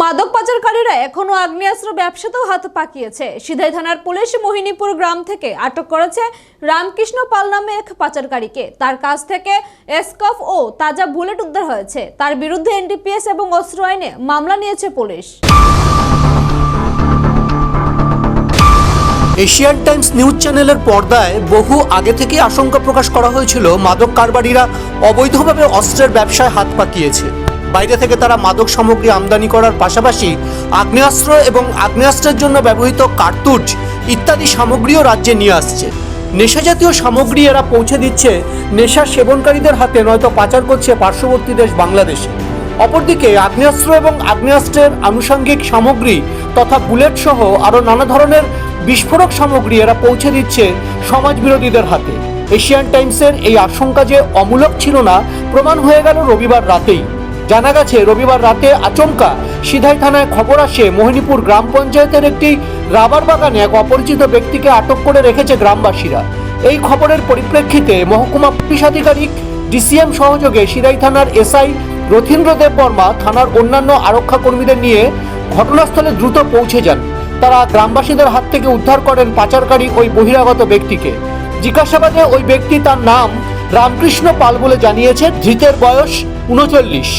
মাদক পাচারকারীরা এখনও আগ্নেয়াস্ত্র ব্যবসাতেও হাত পাকিয়েছে। সিধাই থানার পুলিশ মোহিনীপুর গ্রাম থেকে আটক করেছে রামকৃষ্ণ পাল নামে এক পাচারকারীকে। তার কাছ থেকে এসকফ ও তাজা বুলেট উদ্ধার হয়েছে। তার বিরুদ্ধে এনডিপিএস এবং অস্ত্র আইনে মামলা নিয়েছে পুলিশ। এশিয়ান টাইমস নিউজ চ্যানেলের পর্দায় বহু আগে থেকে আশঙ্কা প্রকাশ করা হয়েছিল মাদক কারবারিরা অবৈধভাবে অস্ত্রের ব্যবসায় হাত পাকিয়েছে। বাইরে থেকে তারা মাদক সামগ্রী আমদানি করার পাশাপাশি আগ্নেয়াস্ত্র এবং আগ্নেয়াস্ত্রের জন্য ব্যবহৃত কার্তুজ ইত্যাদি সামগ্রীও রাজ্যে নিয়ে আসছে। নেশাজাতীয় সামগ্রী এরা পৌঁছে দিচ্ছে নেশা সেবনকারীদের হাতে, নয়তো পাচার করছে পার্শ্ববর্তী দেশ বাংলাদেশে। অপরদিকে আগ্নেয়াস্ত্র এবং আগ্নেয়াস্ত্রের আনুষঙ্গিক সামগ্রী তথা বুলেট সহ আরও নানা ধরনের বিস্ফোরক সামগ্রী এরা পৌঁছে দিচ্ছে সমাজ বিরোধীদের হাতে। এশিয়ান টাইমসের এই আশঙ্কা যে অমূলক ছিল না, প্রমাণ হয়ে গেল রবিবার রাতেই। জানা গেছে, রবিবার রাতে আচমকা সিধাই থানায় খবর আসে, মোহিনীপুর গ্রাম পঞ্চায়েতের একটি রাবার বাগানে এক অপরিচিত ব্যক্তিকে আটক করে রেখেছে গ্রামবাসীরা। এই খবরের পরিপ্রেক্ষিতে মহকুমা পুলিশ আধিকারিক, ডিসিএম সহযোগে সিরাই থানার এসআই রথীন্দ্র দেব বর্মা থানার অন্যান্য আরক্ষা কর্মীদের নিয়ে ঘটনাস্থলে দ্রুত পৌঁছে যান। তারা গ্রামবাসীদের হাত থেকে উদ্ধার করেন পাচারকারী ওই বহিরাগত ব্যক্তিকে। জিজ্ঞাসাবাদে ওই ব্যক্তি তার নাম রামকৃষ্ণ পাল বলে জানিয়েছে, ধৃতের বয়স উনচল্লিশ।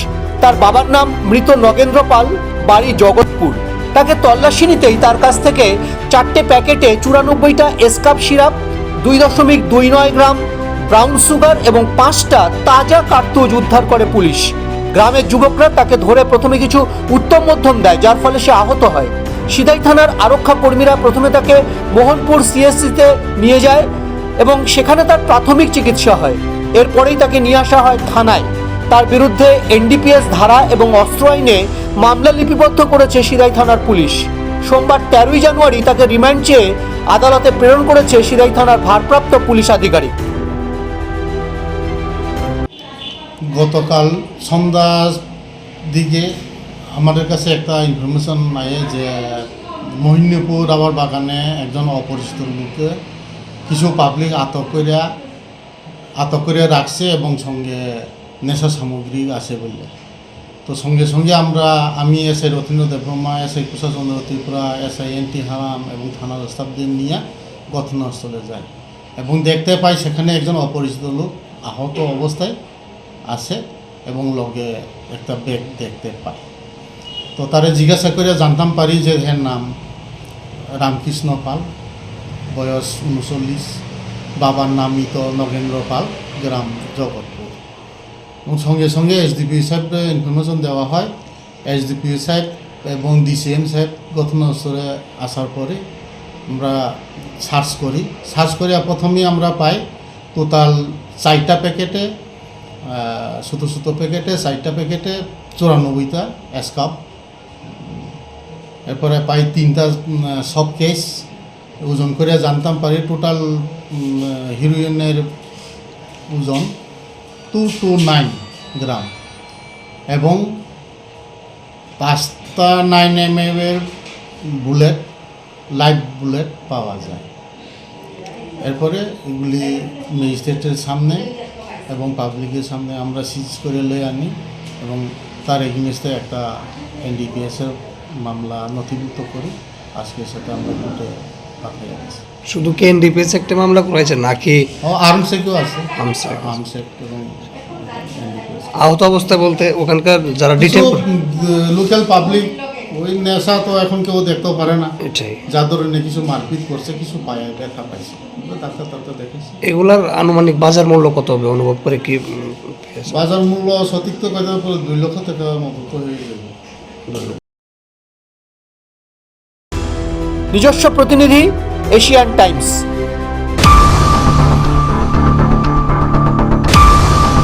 তার বাবার নাম মৃত নগেন্দ্র পাল, বাড়ি জগৎপুর। তাকে তল্লাশি নিতেই তার কাছ থেকে চারটে প্যাকেটে চুরানব্বইটা এসকাপ সিরাপ, দুই দশমিক দুই নয় গ্রাম ব্রাউন সুগার এবং পাঁচটা তাজা কার্তুজ উদ্ধার করে পুলিশ। গ্রামের যুবকরা তাকে ধরে প্রথমে কিছু উত্তম মধ্যম দেয়, যার ফলে সে আহত হয়। সিদাই থানার আরক্ষা কর্মীরা প্রথমে তাকে মোহনপুর সিএসসিতে নিয়ে যায় এবং সেখানে তার প্রাথমিক চিকিৎসা হয়। এরপরেই তাকে নিয়ে আসা হয় থানায়। তার বিরুদ্ধে এনডিপিএস ধারা এবং অস্ত্র আইনে মামলা লিপিবদ্ধ করেছে সিদাই থানার পুলিশ। সোমবার তেরোই জানুয়ারি তাকে রিমান্ড চেয়ে আদালতে প্রেরণ করেছে সিদাই থানার ভারপ্রাপ্ত পুলিশ আধিকারিক। গতকাল সন্ধ্যার দিকে আমাদের কাছে একটা ইনফরমেশন আয়ে যে, মহিনীপুর রাবার বাগানে একজন অপরিচিত লোককে কিছু পাবলিক আটক করিয়া আটক করিয়া রাখছে এবং সঙ্গে নেশা সামগ্রী আছে বলে। তো সঙ্গে সঙ্গে আমরা, আমি, S I Rathindra Debbarma, S I Kushachandra Tripura, S I N T হারাম এবং থানার স্টাফদের নিয়ে ঘটনাস্থলে যায় এবং দেখতে পাই সেখানে একজন অপরিচিত লোক আহত অবস্থায় আছে এবং লগে একটা ব্যাগ দেখতে পাই। তো তারে জিজ্ঞাসা করে জানতাম পারি যে এর নাম রামকৃষ্ণ পাল, বয়স উনচল্লিশ, বাবার নাম মৃত নগেন্দ্র পাল, গ্রাম জগৎপুর। এবং সঙ্গে সঙ্গে এসডিপি সাহেবকে ইনফরমেশন দেওয়া হয়। এসডিপি সাহেব এবং ডিসিএম সাহেব ঘটনাস্থলে আসার পরে আমরা সার্চ করি। সার্চ করে প্রথমেই আমরা পাই টোটাল চারটা প্যাকেটে ছোটো ছোটো প্যাকেটে চারটা প্যাকেটে চুরানব্বইটা স্কাপ এরপরে পাই তিনটা সব কেস ওজন করে জানতাম পারি টোটাল হিরোইনের ওজন। Two two nine gram. এবং পাঁচটা নাইন এম এর বুলেট লাইভ বুলেট পাওয়া যায়। এরপরে এগুলি ম্যাজিস্ট্রেটের সামনে এবং পাবলিকের সামনে আমরা সিজ করে লয়ে আনি এবং তার এগেনস্টে একটা এনডিপিএসের মামলা নথিভুক্ত করি। আজকে সেটা আমরা কোর্টে পাঠিয়ে যাচ্ছি শুধু কি এনডিপিএস একটা মামলা করেছে নাকি ও আর্মসেকও আছে। আর্মসেক। আর্মসেক এবং আহত অবস্থা বলতে ওখানকার যারা ডিটেল লোকাল পাবলিক ওই নেশা তো এখন কেউ দেখতেও পারে না। যার ধরনের কিছু মারপিট করছে কিছু পায় দেখা পাইছে। ডাক্তার টাক্তার দেখেছি। এগুলার আনুমানিক বাজার মূল্য কত হবে? অনুভব করে কি বাজার মূল্য সঠিক তো কথা পরে দুই লক্ষ টাকার মতো হয়ে যাবে। নিজস্ব প্রতিনিধি এশিয়ান টাইমস।